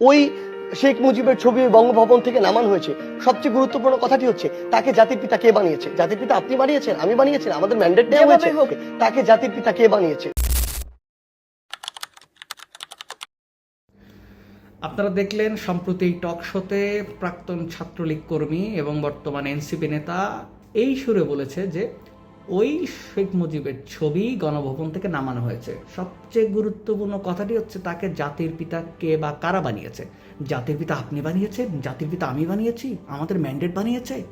ওই শেখ মুজিবের ছবি বঙ্গভবন থেকে নামানো হয়েছে। সবচেয়ে গুরুত্বপূর্ণ কথাটি হচ্ছে তাকে জাতির পিতা কে বানিয়েছে? জাতির পিতা আপনি বানিয়েছেন আমি বানিয়েছেন আমাদের ম্যান্ডেট দেওয়া হয়েছে। তাকে জাতির পিতা কে বানিয়েছে? আপনারা দেখলেন সম্প্রতি এই টক শোতে প্রাক্তন ছাত্রলীগ কর্মী এবং বর্তমান এনসিপি নেতা এই সুরে বলেছে যে ওই শেখ মুজিবের ছবি গণভবন থেকে নামানো হয়েছে। সবচেয়ে গুরুত্বপূর্ণ কথাটি হচ্ছে তাকে জাতির পিতা কে বা কারা বানিয়েছে? জাতির পিতা আপনি বানিয়েছেন? জাতির পিতা আমি বানিয়েছি? আমাদের ম্যান্ডেট বানিয়েছে?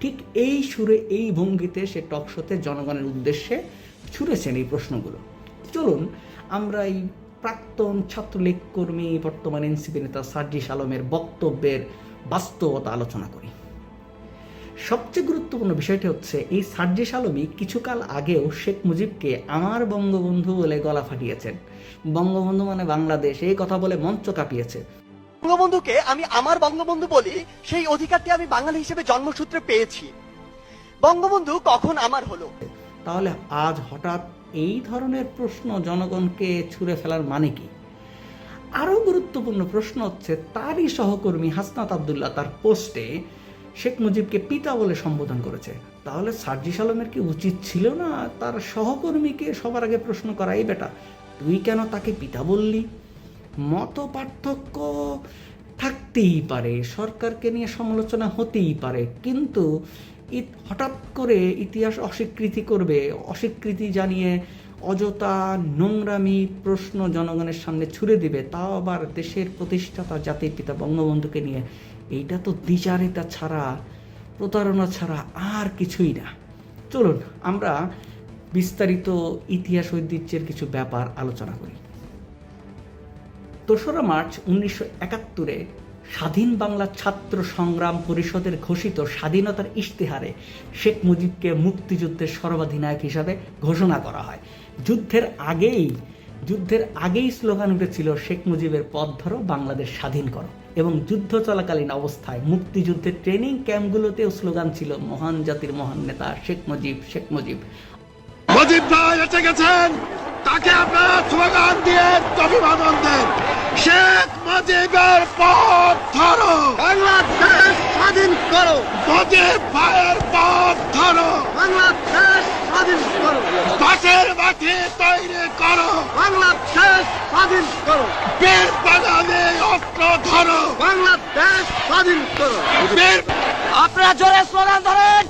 ঠিক এই সুরে, এই ভঙ্গিতে সে টক শোতে জনগণের উদ্দেশ্যে ছুড়েছেন এই প্রশ্নগুলো। চলুন, আমরা এই প্রাক্তন ছাত্রলীগ কর্মী, বর্তমান এনসিপি নেতা সার্জিস আলমের বক্তব্যের বাস্তবতা আলোচনা করি। সবচেয়ে গুরুত্বপূর্ণ বিষয়টি হচ্ছে এই সার্জিস আলমী কিছুকাল আগেও শেখ মুজিবকে আমার বঙ্গবন্ধু বলে গলা ফাটিয়েছেন। বঙ্গবন্ধু মানে বাংলাদেশ এই কথা বলে মঞ্চ কাঁপিয়েছে। বঙ্গবন্ধুকে আমি আমার বঙ্গবন্ধু বলি সেই অধিকারটি আমি বাঙালি হিসেবে জন্মসূত্রে পেয়েছি। বঙ্গবন্ধু কখন আমার হলো? তাহলে আজ হঠাৎ এই ধরনের প্রশ্ন জনগণকে ছুঁড়ে ফেলার মানে কি? আরও গুরুত্বপূর্ণ প্রশ্ন হচ্ছে তারই সহকর্মী হাসনাত আবদুল্লাহ তার পোস্টে শেখ মুজিবকে পিতা বলে সম্বোধন করেছে। তাহলে সার্জিস আলমের কি উচিত ছিল না তার সহকর্মীকে সবার আগে প্রশ্ন করা, এই বেটা, তুই কেন তাকে পিতা বললি? মত পার্থক্য থাকতেই পারে, সরকারকে নিয়ে সমালোচনা হতেই পারে, কিন্তু হঠাৎ করে ইতিহাস অস্বীকৃতি করবে, অস্বীকৃতি জানিয়ে অযথা নোংরামি প্রশ্ন জনগণের সামনে ছুড়ে দিবে, তাও আবার দেশের প্রতিষ্ঠাতা জাতির পিতা বঙ্গবন্ধুকে নিয়ে এইটা তো দ্বিচারিতা ছাড়া, প্রতারণা ছাড়া আর কিছুই না। চলুন, আমরা বিস্তারিত ইতিহাস ঐতিহ্যের কিছু ব্যাপার আলোচনা করি। দোসরা মার্চ উনিশশো একাত্তরে স্বাধীন বাংলা ছাত্র সংগ্রাম পরিষদের ঘোষিত স্বাধীনতার ইশতেহারে শেখ মুজিবকে মুক্তিযুদ্ধের সর্বাধিনায়ক হিসাবে ঘোষণা করা হয়। যুদ্ধের আগেই যুদ্ধের আগেই স্লোগান উঠেছিল, শেখ মুজিবের পথ ধরো, বাংলাদেশ স্বাধীন করো। এবং যুদ্ধ চলাকালীন অবস্থায় মুক্তিযুদ্ধের ট্রেনিং ক্যাম্পগুলোতেও স্লোগান ছিল মহান জাতির মহান নেতা শেখ মুজিব শেখ মুজিব। মুজিব ভাই এসে গেছেন। তাকে আপনারা স্লোগান দিয়ে অভিবাদন দেন। শেখ মুজিবের পথ ধরো। বাংলাদেশ স্বাধীন করো। মুজিব ভাইয়ের পথ ধরো। বাংলাদেশ স্বাধীন করো। বাসের মাঠে তৈরি করো। বাংলাদেশ স্বাধীন করো। বীর অস্ত্র ধরো। বাংলাদেশ স্বাধীন করো। বীর আপনারা জোরে স্লোগান ধরেন।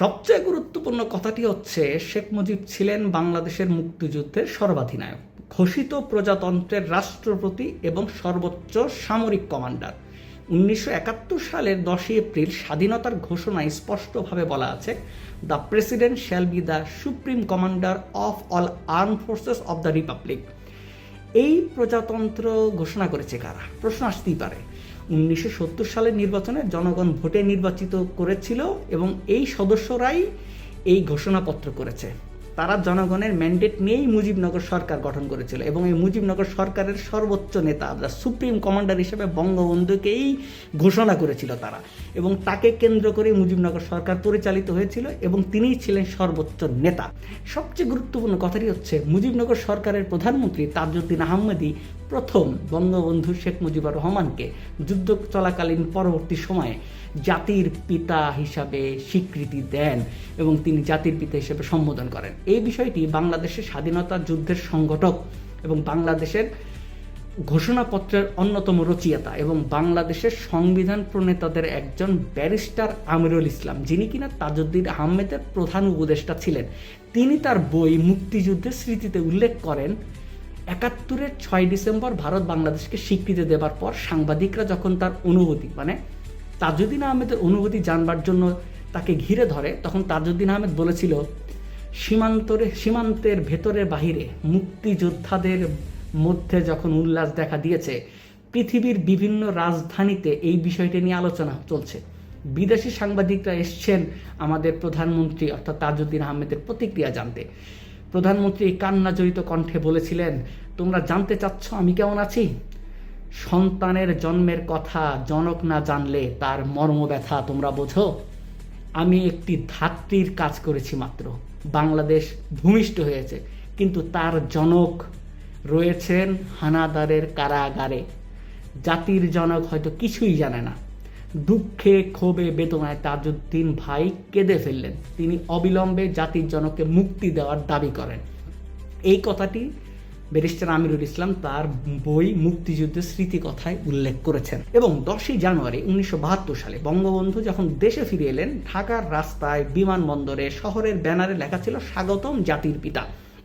সবচেয়ে গুরুত্বপূর্ণ কথাটি হচ্ছে, শেখ মুজিব ছিলেন বাংলাদেশের মুক্তিযুদ্ধের সর্বাধিনায়ক, ঘোষিত প্রজাতন্ত্রের রাষ্ট্রপতি এবং সর্বোচ্চ সামরিক কমান্ডার। উনিশশো একাত্তর সালের দশই এপ্রিল স্বাধীনতার ঘোষণায় স্পষ্টভাবে বলা আছে, the president shall be the supreme commander of all arm forces of the republic. এই প্রজাতন্ত্র ঘোষণা করেছে কারা? প্রশ্ন আসতেই পারে। উনিশশো সত্তর সালের নির্বাচনে জনগণ ভোটে নির্বাচিত করেছিল এবং এই সদস্যরাই এই ঘোষণাপত্র করেছে। তারা জনগণের ম্যান্ডেট নিয়েই মুজিবনগর সরকার গঠন করেছিল এবং এই মুজিবনগর সরকারের সর্বোচ্চ নেতা দ্য সুপ্রিম কমান্ডার হিসেবে বঙ্গবন্ধুকেই ঘোষণা করেছিল তারা এবং তাকে কেন্দ্র করে মুজিবনগর সরকার পরিচালিত হয়েছিল এবং তিনিই ছিলেন সর্বোচ্চ নেতা। সবচেয়ে গুরুত্বপূর্ণ কথাটি হচ্ছে, মুজিবনগর সরকারের প্রধানমন্ত্রী তাজউদ্দিন আহমেদই প্রথম বঙ্গবন্ধু শেখ মুজিবুর রহমানকে যুদ্ধ চলাকালীন পরবর্তী সময়ে জাতির পিতা হিসাবে স্বীকৃতি দেন এবং তিনি জাতির পিতা হিসেবে সম্বোধন করেন। এই বিষয়টি বাংলাদেশের স্বাধীনতা যুদ্ধের সংগঠক এবং বাংলাদেশের ঘোষণাপত্রের অন্যতম রচয়িতা এবং বাংলাদেশের সংবিধান প্রণেতাদের একজন ব্যারিস্টার আমিরুল ইসলাম, যিনি কিনা তাজউদ্দিন আহমেদের প্রধান উপদেষ্টা ছিলেন। তিনি তার বই মুক্তিযুদ্ধের স্মৃতিতে উল্লেখ করেন, একাত্তরের ছয় ডিসেম্বর ভারত বাংলাদেশকে স্বীকৃতি দেবার পর সাংবাদিকরা যখন তার অনুভূতি মানে তাজউদ্দিন আহমেদের অনুভূতি জানবার জন্য তাকে ঘিরে ধরে, তখন তাজউদ্দিন আহমেদ বলেছিল সীমান্তরে, সীমান্তের ভেতরে বাহিরে মুক্তিযোদ্ধাদের মধ্যে যখন উল্লাস দেখা দিয়েছে, পৃথিবীর বিভিন্ন রাজধানীতে এই বিষয়টি নিয়ে আলোচনা চলছে। বিদেশি সাংবাদিকরা এসছেন আমাদের প্রধানমন্ত্রী অর্থাৎ তাজউদ্দিন আহমেদের প্রতিক্রিয়া জানতে। প্রধানমন্ত্রী কান্না জড়িত কণ্ঠে বলেছিলেন, তোমরা জানতে চাচ্ছ আমি কেমন আছি? সন্তানের জন্মের কথা জনক না জানলে তার মর্ম ব্যথা তোমরা বোঝো? আমি একটি ধাত্রীর কাজ করেছি মাত্র। বাংলাদেশ ভূমিষ্ঠ হয়েছে। কিন্তু তার জনক রয়েছেন হানাদারের কারাগারে। জাতির জনক হয়তো কিছুই জানে না। দুঃখে ক্ষোভে বেদনায় তাজউদ্দিন ভাই কেঁদে ফেললেন। তিনি অবিলম্বে জাতির জনককে মুক্তি দেওয়ার দাবি করেন। এই কথাটি ব্যারিস্টার আমিরুল ইসলাম তার বই মুক্তিযুদ্ধের স্মৃতিকথায় উল্লেখ করেছেন। এবং দশই জানুয়ারি উনিশশো বাহাত্তর সালে বঙ্গবন্ধু যখন দেশে ফিরে এলেন, ঢাকার রাস্তায় বিমানবন্দরে শহরের ব্যানারে লেখা ছিল স্বাগতম জাতির পিতা।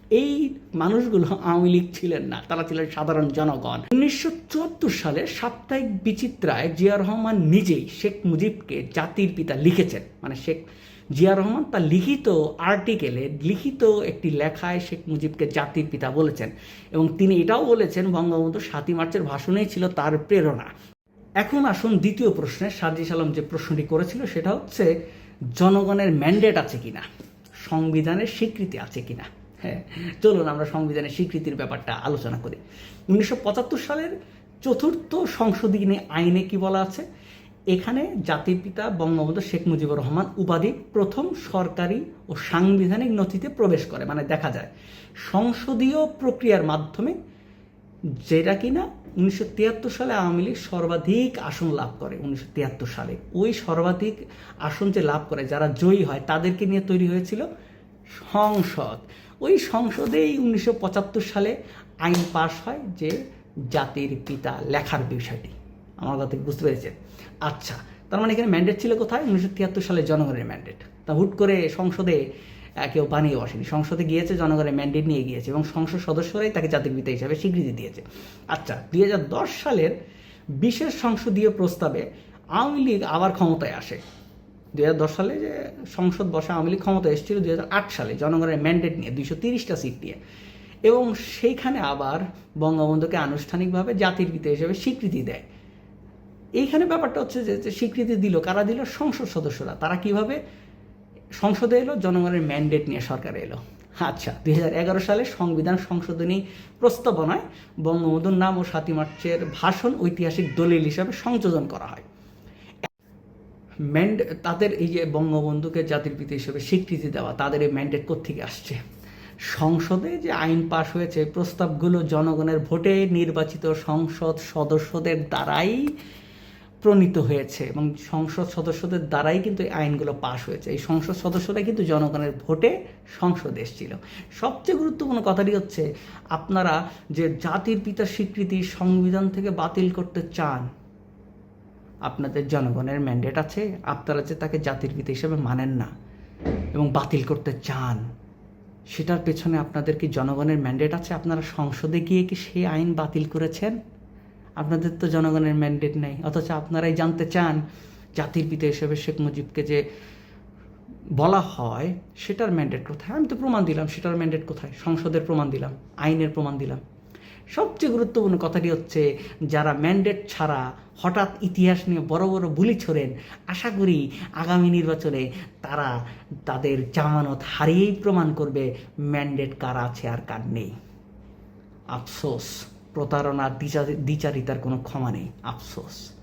এই মানুষগুলো আওয়ামী লীগ ছিলেন না, তারা ছিলেন সাধারণ জনগণ। উনিশশো চুয়াত্তর সালে সাপ্তাহিক বিচিত্রায় জিয়া রহমান নিজেই শেখ মুজিবকে জাতির পিতা লিখেছেন। মানে শেখ জিয়া রহমান তার লিখিত আর্টিকেলে লিখিত একটি লেখায় শেখ মুজিবকে জাতির পিতা বলেছেন এবং তিনি এটাও বলেছেন বঙ্গবন্ধু সাতই মার্চের ভাষণেই ছিল তার প্রেরণা। এখন আসুন দ্বিতীয় প্রশ্নে সাজিস আলম যে প্রশ্নটি করেছিল সেটা হচ্ছে, জনগণের ম্যান্ডেট আছে কিনা? সংবিধানের স্বীকৃতি আছে কিনা? হ্যাঁ চলুন আমরা সংবিধানের স্বীকৃতির ব্যাপারটা আলোচনা করি। উনিশশো পঁচাত্তর সালের চতুর্থ সংশোধনী আইনে কি বলা আছে? এখানে জাতির পিতা বঙ্গবন্ধু শেখ মুজিবুর রহমান উপাধি প্রথম সরকারি ও সাংবিধানিক নথিতে প্রবেশ করে মানে দেখা যায়। সংসদীয় প্রক্রিয়ার মাধ্যমে যেটা কিনা উনিশশো তিয়াত্তর সালে আওয়ামী লীগ সর্বাধিক আসন লাভ করে, উনিশশো তিয়াত্তর সালে। ওই সর্বাধিক আসন যে লাভ করে, যারা জয়ী হয়, তাদেরকে নিয়ে তৈরি হয়েছিল সংসদ। ওই সংসদেই উনিশশো পঁচাত্তর সালে আইন পাশ হয় যে জাতির পিতা লেখার বিষয়টি। আমার কথা বুঝতে পেরেছেন? আচ্ছা তার মানে এখানে ম্যান্ডেট ছিল কোথায়? উনিশশো তিয়াত্তর সালে জনগণের ম্যান্ডেট তা হুট করে সংসদে কেউ বানিয়ে বসেনি। সংসদে গিয়েছে, জনগণের ম্যান্ডেট নিয়ে গিয়েছে এবং সংসদ সদস্যরাই তাকে জাতির পিতা হিসাবে স্বীকৃতি দিয়েছে। আচ্ছা দুই হাজার দশ সালের বিশেষ সংসদীয় প্রস্তাবে আওয়ামী লীগ আবার ক্ষমতায় আসে। দুই হাজার দশ সালে যে সংসদ বসা আওয়ামী লীগ ক্ষমতা এসেছিল, দুই হাজার আট সালে জনগণের ম্যান্ডেট নিয়ে, দুইশো তিরিশটা সিট নিয়ে। এবং সেইখানে আবার বঙ্গবন্ধুকে আনুষ্ঠানিকভাবে জাতির পিতা হিসেবে স্বীকৃতি দেয়। এইখানে ব্যাপারটা হচ্ছে যে স্বীকৃতি দিল, কারা দিল? সংসদ সদস্যরা। তারা কীভাবে? সংসদে এলো, জনগণের ম্যান্ডেট নিয়ে সরকারে এলো। আচ্ছা দুই এগারো সালে সংবিধান সংশোধনী প্রস্তাবনায় বঙ্গবন্ধুর নাম ও সাতই মার্চের ভাষণ ঐতিহাসিক দলিল হিসাবে সংযোজন করা হয়। ম্যান্ড তাদের এই যে বঙ্গবন্ধুকে জাতির পিতা হিসেবে স্বীকৃতি দেওয়া, তাদের এই ম্যান্ডেট কোথেকে আসছে? সংসদে যে আইন পাশ হয়েছে, প্রস্তাবগুলো জনগণের ভোটে নির্বাচিত সংসদ সদস্যদের দ্বারাই প্রণীত হয়েছে এবং সংসদ সদস্যদের দ্বারাই কিন্তু এই আইনগুলো পাশ হয়েছে। এই সংসদ সদস্যরাই কিন্তু জনগণের ভোটে সংসদে এসেছিল। সবচেয়ে গুরুত্বপূর্ণ কথাটি হচ্ছে, আপনারা যে জাতির পিতার স্বীকৃতি সংবিধান থেকে বাতিল করতে চান, আপনাদের জনগণের ম্যান্ডেট আছে, আপনারা যে তাকে জাতির পিতা হিসেবে মানেন না এবং বাতিল করতে চান, সেটার পেছনে আপনাদের কি জনগণের ম্যান্ডেট আছে? আপনারা সংসদে গিয়ে কি সেই আইন বাতিল করেছেন? আপনাদের তো জনগণের ম্যান্ডেট নেই। অথচ আপনারাই জানতে চান জাতির পিতা হিসেবে শেখ মুজিবকে যে বলা হয়, সেটার ম্যান্ডেট কোথায়? আমি তো প্রমাণ দিলাম, সেটার ম্যান্ডেট কোথায়? সংসদের প্রমাণ দিলাম, আইনের প্রমাণ দিলাম। সবচেয়ে গুরুত্বপূর্ণ কথাটি হচ্ছে, যারা ম্যান্ডেট ছাড়া হঠাৎ ইতিহাস নিয়ে বড় বড় বুলি ছোড়েন, আশা করি আগামী নির্বাচনে তারা তাদের জামানত হারিয়েই প্রমাণ করবে ম্যান্ডেট কার আছে আর কার নেই। আফসোস। প্রতারণা দ্বিচারিতার কোনো ক্ষমা নেই। আফসোস।